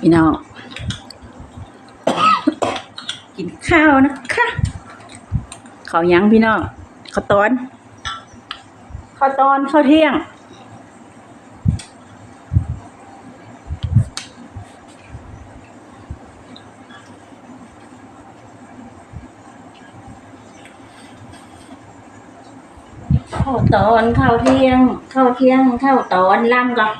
พี่น้องกินข้าวนะคะข้าวยังพี่น้องข้าวตอนข้าวตอนข้าวเที่ยง ข้าวตอนข้าวเที่ยงข้าวเที่ยงข้าวตอนล่ำก่อน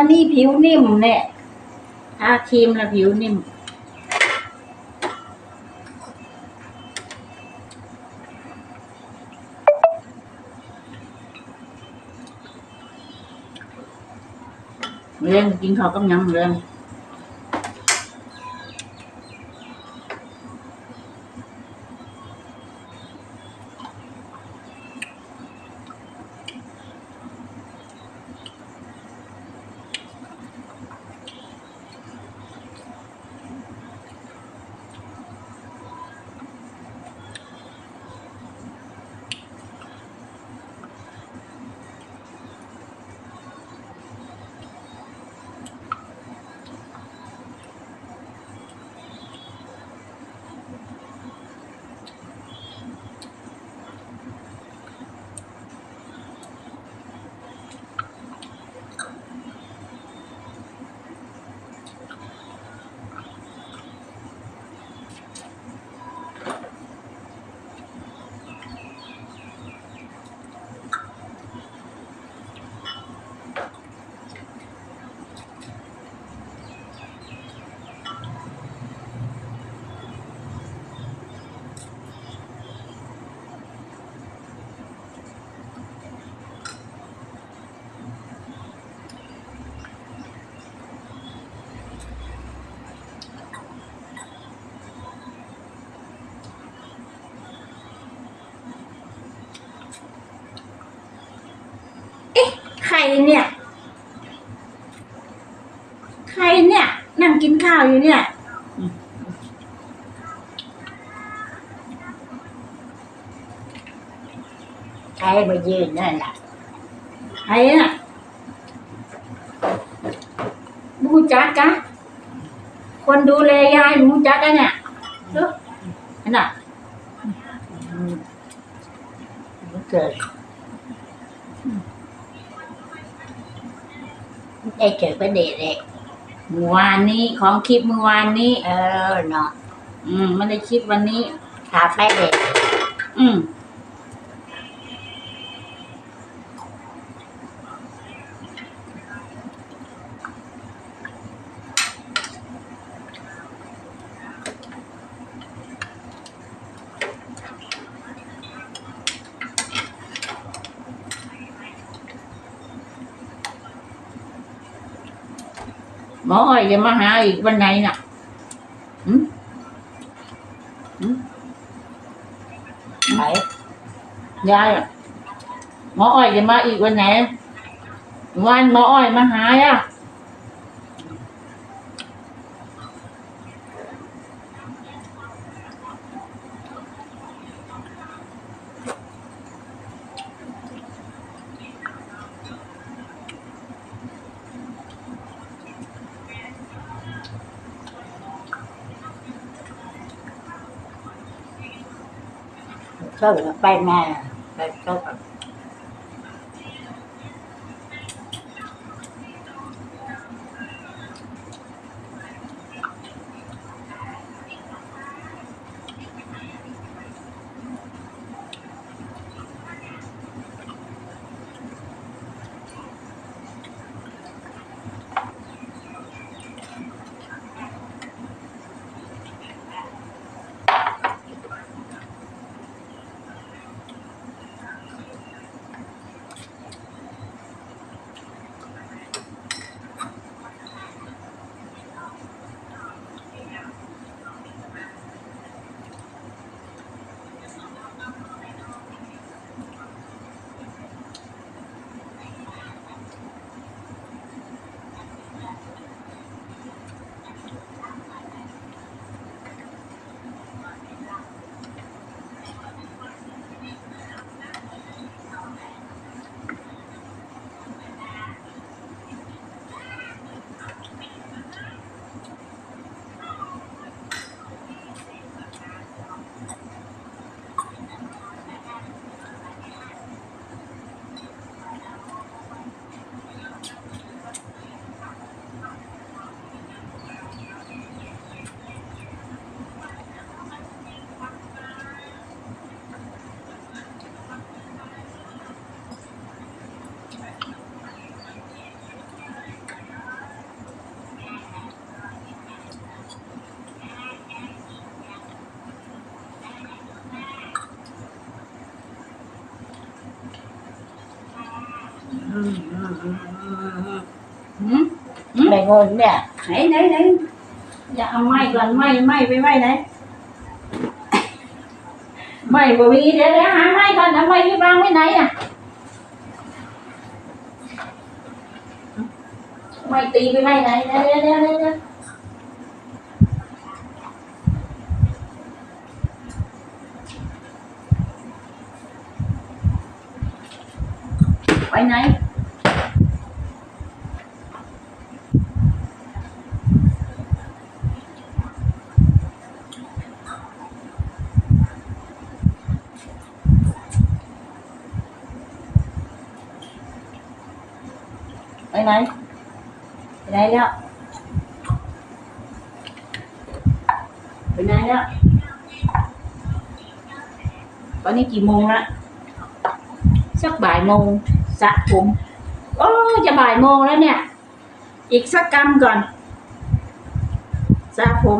วันนี้ผิวนิ่มเนี่ยทาครีมแล้วผิวนิ่ม เรื่องกินข้าวกับยำเรื่อ เนี่ย ใครเนี่ย นั่งกินข้าวอยู่เนี่ยใช้มายืนนั่นแหละใครอะมูจักกะคนดูแลยายมูจักกะเนี่ยเอออันน่ะมันเกิด ได้เจอประเด็นเลยเมื่อวานนี้ของคลิปเมื่อวานนี้ เออเนาะอืมไม่ได้คลิปวันนี้คาเฟ่เด็กอืม หมออ้อยจะมาหาอีกวันไหนน่ะหืมไหนยายอะหมออ้อยจะมาอีกวันไหน วันหมออ้อยมาหาอะ เข้าไปแม่ไปเจ้ากับ ไม่เงินเนี่ยไหนไหนไหนอย่าเอาไม้ก่อนไม้ไม้ไปไว้ไหนไม้บ่มีเดี๋ยวเดี๋ยวหาไม้ก่อนเอาไม้ที่วางไว้ไหนอะไม้ตีไปไว้ไหนเดี๋ยวเดี๋ยวเดี๋ยวเดี๋ยวเดี๋ยวไปไหน ไปไหนไปไหนแล้วไปไหนแล้วตอนนี้กี่โมงละสักบ่ายโมงสระผมโอ้จะบ่ายโมงแล้วเนี่ย อีกสักกรรมก่อนสระผม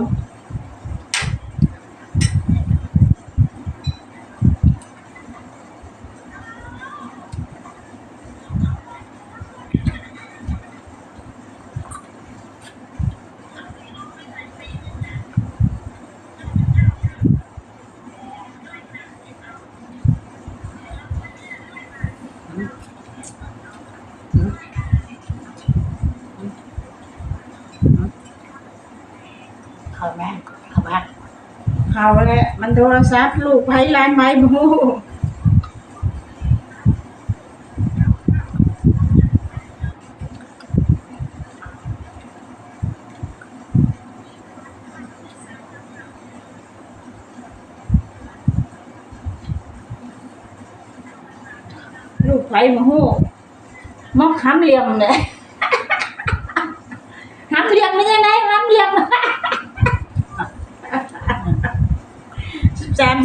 เข้ามาเข้ามาเอาแล้วมันโทรศัพท์ลูกไผ่ร้านไม้บูลูกไผ่มาหูมอกห้ำเหลี่ยมเลย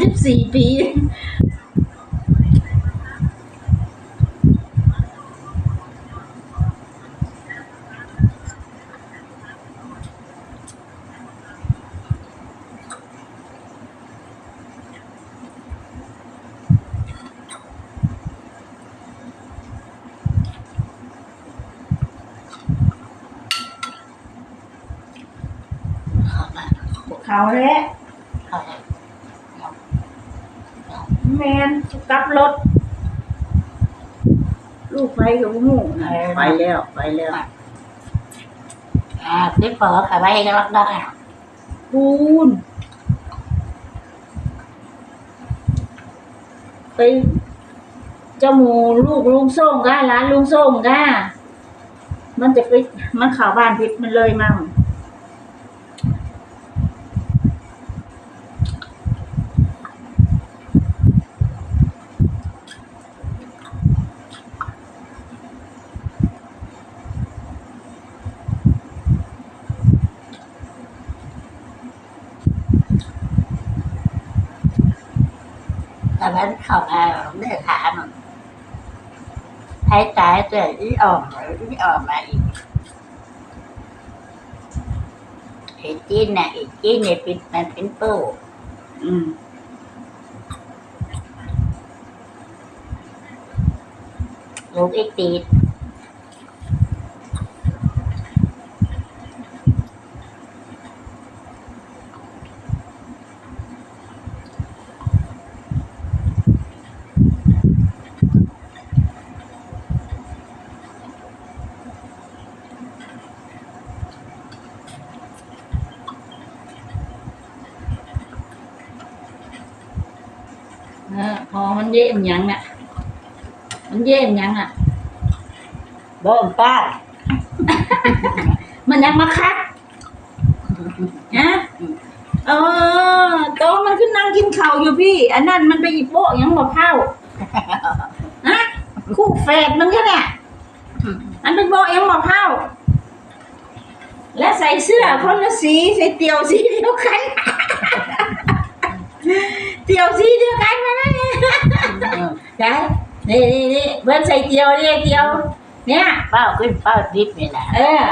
34 ปี เขาแล้ว แมนกลับรถ ลูกไปกับหูไปแล้วไปแล้ว อ่าพี่เปิดขายไว้ให้กันรักได้คูณไปเจ้าหมูลูกลุงส่งก้าร้านลุงส่งก้ามันจะไปมันเข่าวบ้านพิษมันเลยมั่ง แต่ว่าเข้ามาเม่ได้ถามมันให้ตายเกิดอีออกอีออกมาอีกไอ้จีนน่ะไอ้จีนเนี่ยเป็นมันเป็นปูอืมลูกไอ้ตีน เออพอมันเย่มหยังน่ะ มันเย่มหยังอะเบิ่มป้ามันยังมาคัดนะเออโตะมันขึ้นนั่งกินข้าวอยู่พี่ อันนั้นมันไปหยิบโป๊ะยังบอกเข้าฮะคู่แฝดมันก็เนี่ยอันเป็นโป๊ะยังบอกเข้าและใส่เสื้อคนละสีใส่เตี่ยวสีเดียวกัน เตี่ยวสีเดียวกันมาแล้วเนี่ยได้นี่นี่นี่เบิ้ลใส่เตี่ยวนี่เตี่ยว เนี่ย เป้าขึ้นเป้าดิบนี่แหละเออ